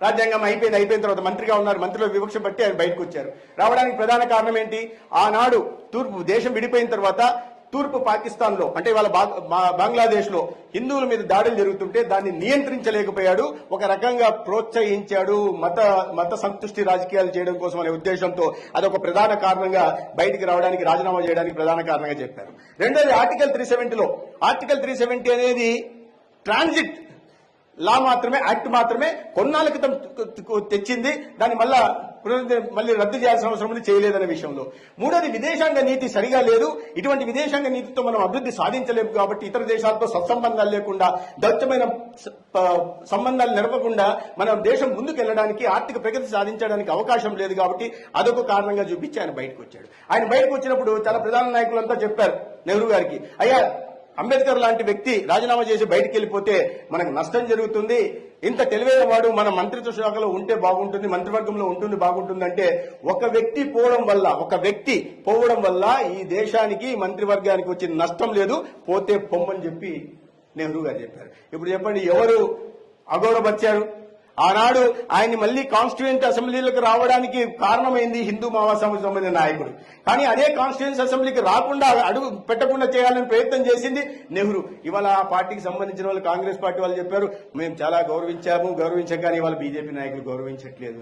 రాజ్యాంగం అయిపోయింది అయిపోయిన తర్వాత మంత్రిగా ఉన్నారు మంత్రిలో వివక్ష బట్టి ఆయన బయటకు వచ్చారు. రావడానికి ప్రధాన కారణం ఏంటి? ఆనాడు తూర్పు దేశం విడిపోయిన తర్వాత తూర్పు పాకిస్తాన్లో అంటే వాళ్ళ బంగ్లాదేశ్లో హిందువుల మీద దాడులు జరుగుతుంటే దాన్ని నియంత్రించలేకపోయాడు ఒక రకంగా ప్రోత్సహించాడు మత మత సంతుష్టి రాజకీయాలు చేయడం కోసం అనే ఉద్దేశంతో అదొక ప్రధాన కారణంగా బయటికి రావడానికి రాజీనామా చేయడానికి ప్రధాన కారణంగా చెప్పారు. రెండోది ఆర్టికల్ త్రీ సెవెంటీలో ఆర్టికల్ త్రీ సెవెంటీ అనేది ట్రాన్సిట్ లా మాత్రమే యాక్ట్ మాత్రమే కొన్నాళ్ళ క్రితం తెచ్చింది. దాన్ని మళ్ళా మళ్ళీ రద్దు చేయాల్సిన అవసరం ఉంది చేయలేదనే విషయంలో. మూడోది విదేశాంగ నీతి సరిగా లేదు. ఇటువంటి విదేశాంగ నీతితో మనం అభివృద్ధి సాధించలేము కాబట్టి ఇతర దేశాలతో సత్సంబంధాలు లేకుండా దౌత్యమైన సంబంధాలు నెరపకుండా మనం దేశం ముందుకు వెళ్ళడానికి ఆర్థిక ప్రగతి సాధించడానికి అవకాశం లేదు కాబట్టి అదొక కారణంగా చూపించి ఆయన బయటకు వచ్చాడు. ఆయన బయటకు వచ్చినప్పుడు చాలా ప్రధాన నాయకులంతా చెప్పారు నెహ్రూ గారికి అయ్యా అంబేద్కర్ లాంటి వ్యక్తి రాజీనామా చేసి బయటికి వెళ్ళిపోతే మనకు నష్టం జరుగుతుంది. ఇంత తెలివైన వాడు మన మంత్రిత్వ శాఖలో ఉంటే బాగుంటుంది మంత్రివర్గంలో ఉంటుంది బాగుంటుంది అంటే ఒక వ్యక్తి పోవడం వల్ల ఒక వ్యక్తి పోవడం వల్ల ఈ దేశానికి మంత్రివర్గానికి వచ్చిన నష్టం లేదు. పోతే పొమ్మని చెప్పి నెహ్రూ గారు చెప్పారు. ఇప్పుడు చెప్పండి ఎవరు అగౌరవపరిచారు? ఆనాడు ఆయన్ని మళ్ళీ కాన్స్టిట్యూయెంట్ అసెంబ్లీలకు రావడానికి కారణమైంది హిందూ మహాసభకు సంబంధించిన నాయకుడు. కానీ అదే కాన్స్టిట్యూయెన్స్ అసెంబ్లీకి రాకుండా అడుగు పెట్టకుండా చేయాలని ప్రయత్నం చేసింది నెహ్రూ. ఇవాళ ఆ పార్టీకి సంబంధించిన వాళ్ళు కాంగ్రెస్ పార్టీ వాళ్ళు చెప్పారు మేము చాలా గౌరవించాము గౌరవించాం ఇవాళ బీజేపీ నాయకులు గౌరవించట్లేదు